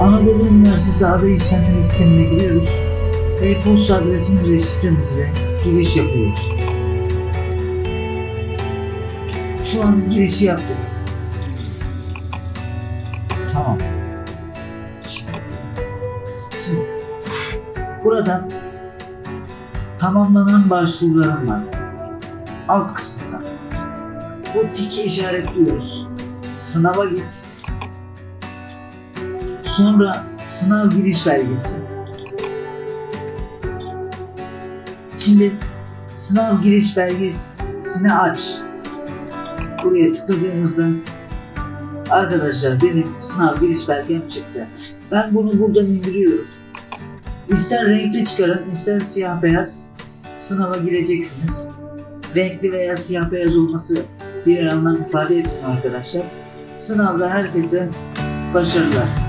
Anadolu Üniversitesi adı işlemleri sistemine giriyoruz. E-posta adresimiz ve şifremizle giriş yapıyoruz. Şu an girişi yaptık. Tamam. Şimdi buradan tamamlanan başvurularım var. Alt kısımda. Bu tiki işaretliyoruz. Sınava git. Sonra sınav giriş belgesi. Şimdi sınav giriş belgesini aç. Buraya tıkladığımızda arkadaşlar benim sınav giriş belgem çıktı. Ben bunu buradan indiriyorum. İster renkli çıkarın, ister siyah beyaz sınava gireceksiniz. Renkli veya siyah beyaz olması bir anlam ifade etmiyor arkadaşlar. Sınavda herkese başarılar.